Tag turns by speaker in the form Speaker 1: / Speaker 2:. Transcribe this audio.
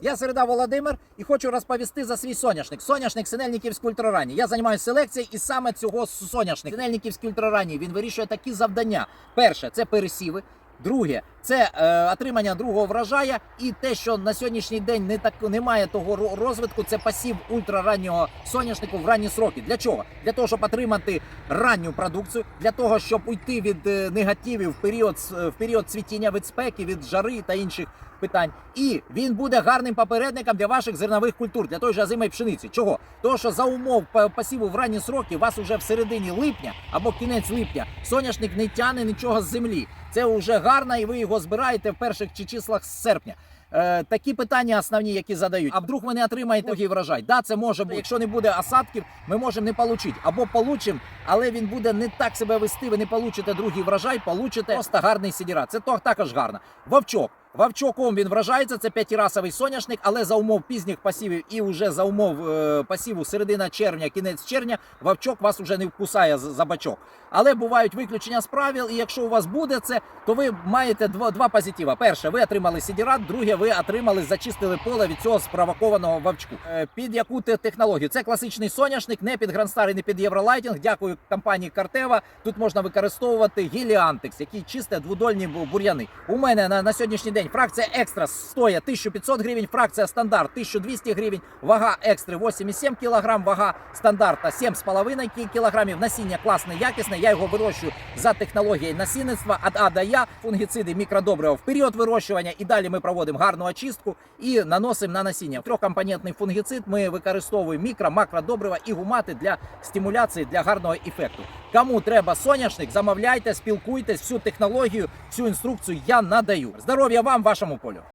Speaker 1: Я Середа Володимир і хочу розповісти за свій соняшник. Соняшник Синельниківський ультраранній. Я займаюся селекцією і саме цього соняшника. Синельниківський ультраранній він вирішує такі завдання. Перше це пересіви. Друге, це е, отримання другого врожая, і те, що на сьогоднішній день не так немає того розвитку, це пасів ультрараннього соняшнику в ранні сроки. Для чого? Для того, щоб отримати ранню продукцію, для того, щоб уйти від е, негативів в період в період цвітіння від спеки, від жари та інших питань. І він буде гарним попередником для ваших зернових культур, для той же озимої пшениці. Чого? Того, що за умов па- пасіву в ранні сроки вас уже в середині липня або кінець липня соняшник не тяне нічого з землі. Це вже гарно, і ви його збираєте в перших чи числах з серпня. Е, такі питання основні, які задають. А вдруг ви не отримаєте другий врожай? Да, це може бути. Якщо не буде осадків, ми можемо не отримати. Або получимо, але він буде не так себе вести. Ви не получите другий врожай, получите просто гарний сідіра. Це також гарно. Вовчок. Вовчоком він вражається, це п'ятирасовий соняшник, але за умов пізніх пасівів і вже за умов е, пасіву середина червня, кінець червня, вовчок вас вже не вкусає за бачок. Але бувають виключення з правил, і якщо у вас буде це, то ви маєте два, два позитива. Перше, ви отримали сідірат, друге, ви отримали, зачистили поле від цього спровокованого вовчку. Е, Під яку технологію? Це класичний соняшник, не під Грандстар і не під Євролайтінг. Дякую компанії Картева. Тут можна використовувати гіліантекс, який чисте дводольні бу- бур'яни. У мене на, на сьогоднішній день фракція екстра стоїть 1500 гривень, фракція стандарт 1200 гривень, вага екстри 8,7 кг, вага стандарта 7,5 кі- кг. Насіння класне, якісне. Я його вирощую за технологією насінництва А до Я, фунгіциди, мікродобрива в період вирощування. І далі ми проводимо гарну очистку і наносимо на насіння. Трьохкомпонентний фунгіцид ми використовуємо мікро, макродобрива і гумати для стимуляції для гарного ефекту. Кому треба соняшник, замовляйте, спілкуйтесь, всю технологію, всю інструкцію я надаю. Здоров'я вам, вашому полю.